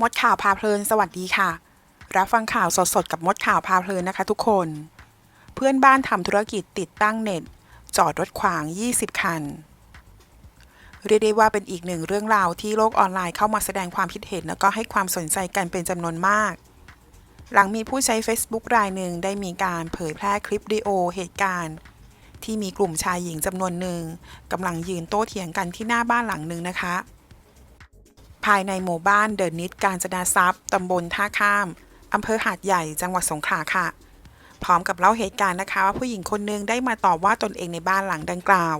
มดข่าวพาเพลินสวัสดีค่ะ รับฟังข่าวสดๆ กับมดข่าวพาเพลินนะคะทุกคน เพื่อนบ้านทำธุรกิจติดตั้งเน็ต จอดรถขวาง 20 คัน เรียกได้ว่าเป็นอีกหนึ่งเรื่องราวที่โลกออนไลน์เข้ามาแสดงความคิดเห็น แล้วก็ให้ความสนใจกันเป็นจำนวนมาก หลังมีผู้ใช้ Facebook รายหนึ่งได้มีการเผยแพร่คลิปวิดีโอเหตุการณ์ ที่มีกลุ่มชายหญิงจำนวนหนึ่งกำลังยืนโต้เถียงกันที่หน้าบ้านหลังหนึ่งนะคะ ภายในหมู่บ้านเดินนิดการจนาทรัพย์ตำบลท่าข้ามอำเภอหาดใหญ่จังหวัดสงขลาค่ะ พร้อมกับเล่าเหตุการณ์นะคะว่าผู้หญิงคนหนึงได้มาตอบว่าตนเองในบ้านหลังดังกล่าว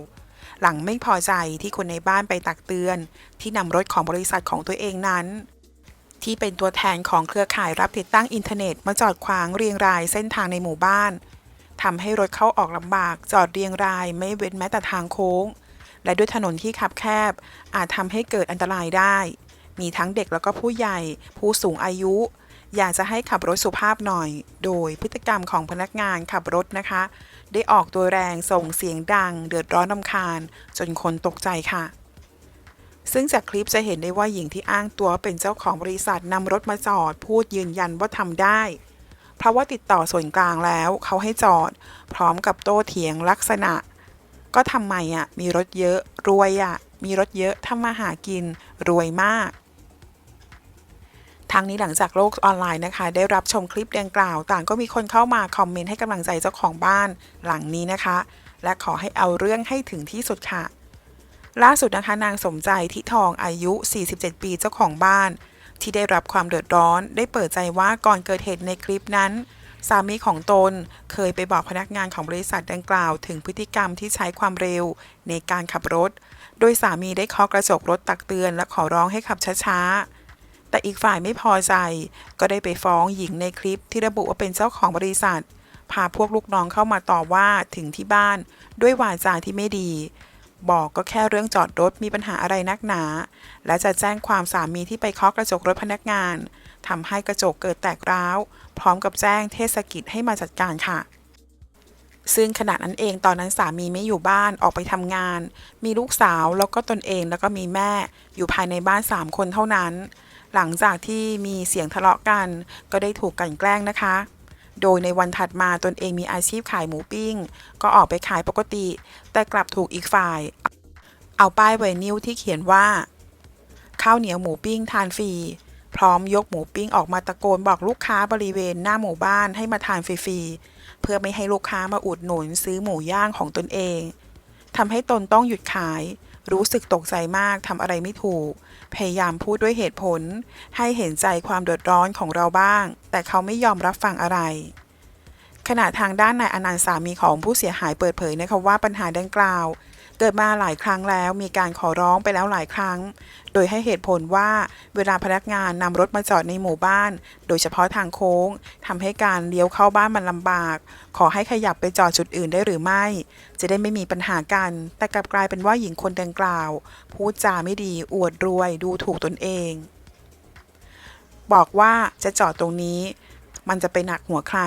หลังไม่พอใจที่คนในบ้านไปตักเตือน ที่นำรถของบริษัทของตัวเองนั้น ที่เป็นตัวแทนของเครือข่ายรับติดตั้งอินเทอร์เน็ตมาจอดขวางเรียงรายเส้นทางในหมู่บ้านทำให้รถเข้าออกลำบากจอดเรียงรายไม่เว้นแม้แต่ทางโค้ง และด้วยถนนที่คับแคบ อาจทำให้เกิดอันตรายได้ มีทั้งเด็กแล้วก็ผู้ใหญ่ ผู้สูงอายุ อยากจะให้ขับรถสุภาพหน่อย โดยพฤติกรรมของพนักงานขับรถนะคะ ได้ออกตัวแรงส่งเสียงดัง เดือดร้อนนำคาญ จนคนตกใจค่ะซึ่งจากคลิปจะเห็นได้ว่าหญิงที่อ้างตัวเป็นเจ้าของบริษัทนำรถมาจอด พูดยืนยันว่าทำได้ เพราะว่าติดต่อส่วนกลางแล้วเขาให้จอด พร้อมกับโต้เถียงลักษณะ ก็ทำไมอะมีรถเยอะ รวยอะ มีรถเยอะทำมาหากิน รวยมาก ทั้งนี้หลังจากโลกออนไลน์นะคะ ได้รับชมคลิปดังกล่าว ต่างก็มีคนเข้ามาคอมเมนต์ให้กำลังใจเจ้าของบ้านหลังนี้นะคะ และขอให้เอาเรื่องให้ถึงที่สุดค่ะ ล่าสุดนะคะนางสมใจทิทองอายุ 47 ปีเจ้าของบ้าน ที่ได้รับความเดือดร้อน ได้เปิดใจว่าก่อนเกิดเหตุในคลิปนั้น สามีของตนเคยไปบอกพนักงานของบริษัทดังกล่าว ถึงพฤติกรรมที่ใช้ความเร็วในการขับรถ โดยสามีได้เคาะกระจกรถตักเตือน และขอร้องให้ขับช้าๆ แต่อีกฝ่ายไม่พอใจ ก็ได้ไปฟ้องหญิงในคลิปที่ระบุว่าเป็นเจ้าของบริษัท พาพวกลูกน้องเข้ามาต่อว่าถึงที่บ้าน ด้วยวาจาที่ไม่ดี บอกก็แค่เรื่องจอดรถมีปัญหาอะไรนักหนา และจะแจ้งความสามีที่ไปเคาะกระจกรถพนักงานทำให้กระจกเกิดแตกร้าว พร้อมกับแจ้งเทศกิจให้มาจัดการค่ะซึ่งขณะนั้นเองตอนนั้นสามีไม่อยู่บ้านออกไปทำงาน มีลูกสาวแล้วก็ตนเองแล้วก็มีแม่ อยู่ภายในบ้าน 3 คนเท่านั้น หลังจากที่มีเสียงทะเลาะกัน ก็ได้ถูกกลันแกล้งนะคะ โดยในวันถัดมาตนเองมีอาชีพขายหมูปิ้ง ก็ออกไปขายปกติ แต่กลับถูกอีกฝ่าย เอาป้ายไวนิลที่เขียนว่า ข้าวเหนียวหมูปิ้งทานฟรีพร้อมยกหมูปิ้งออกมาตะโกนบอกลูกค้าบริเวณหน้าหมู่บ้านให้มาทานฟรีๆ เพื่อไม่ให้ลูกค้ามาอุดหนุนซื้อหมูย่างของตนเองทำให้ตนต้องหยุดขาย รู้สึกตกใจมากทำอะไรไม่ถูก พยายามพูดด้วยเหตุผล ให้เห็นใจความเดือดร้อนของเราบ้าง แต่เขาไม่ยอมรับฟังอะไร ขณะทางด้านนายอนันต์สามีของผู้เสียหายเปิดเผยนะคะว่าปัญหาดังกล่าว เกิดมาหลายครั้งแล้วมีการขอร้องไปแล้วหลายครั้ง โดยให้เหตุผลว่าเวลาพนักงานนำรถมาจอดในหมู่บ้าน โดยเฉพาะทางโค้งทำให้การเลี้ยวเข้าบ้านมันลำบาก ขอให้ขยับไปจอดจุดอื่นได้หรือไม่ จะได้ไม่มีปัญหากัน แต่กลับกลายเป็นว่าหญิงคนดังกล่าว พูดจาไม่ดี อวดรวย ดูถูกตนเอง บอกว่าจะจอดตรงนี้ มันจะไปหนักหัวใคร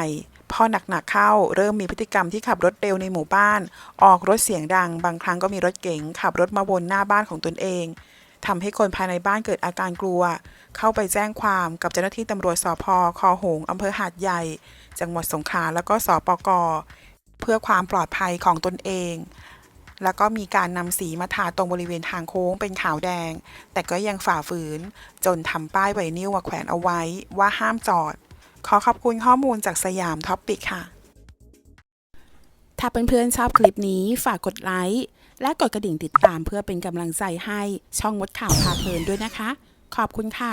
พอหนักๆเข้าเริ่มมีพฤติกรรมที่ขับรถเร็วในหมู่บ้าน ออกรถเสียงดัง บางครั้งก็มีรถเก๋งขับรถมาวนหน้าบ้านของตนเองทำให้คนภายในบ้านเกิดอาการกลัว เข้าไปแจ้งความกับเจ้าหน้าที่ตำรวจสพคอหงอำเภอหาดใหญ่ จังหวัดสงขลาแล้วก็สปกเพื่อความปลอดภัยของตนเอง แล้วก็มีการนำสีมาทาตรงบริเวณทางโค้งเป็นขาวแดง แต่ก็ยังฝ่าฝืน จนทำป้ายไวนิลมาแขวนเอาไว้ว่าห้ามจอด ขอขอบคุณข้อมูลจากสยามท็อปปิกค่ะ ถ้าเพื่อนๆชอบคลิปนี้ฝากกดไลค์และกดกระดิ่งติดตามเพื่อเป็นกำลังใจให้ช่องมดข่าวพาเพลินด้วยนะคะ ขอบคุณค่ะ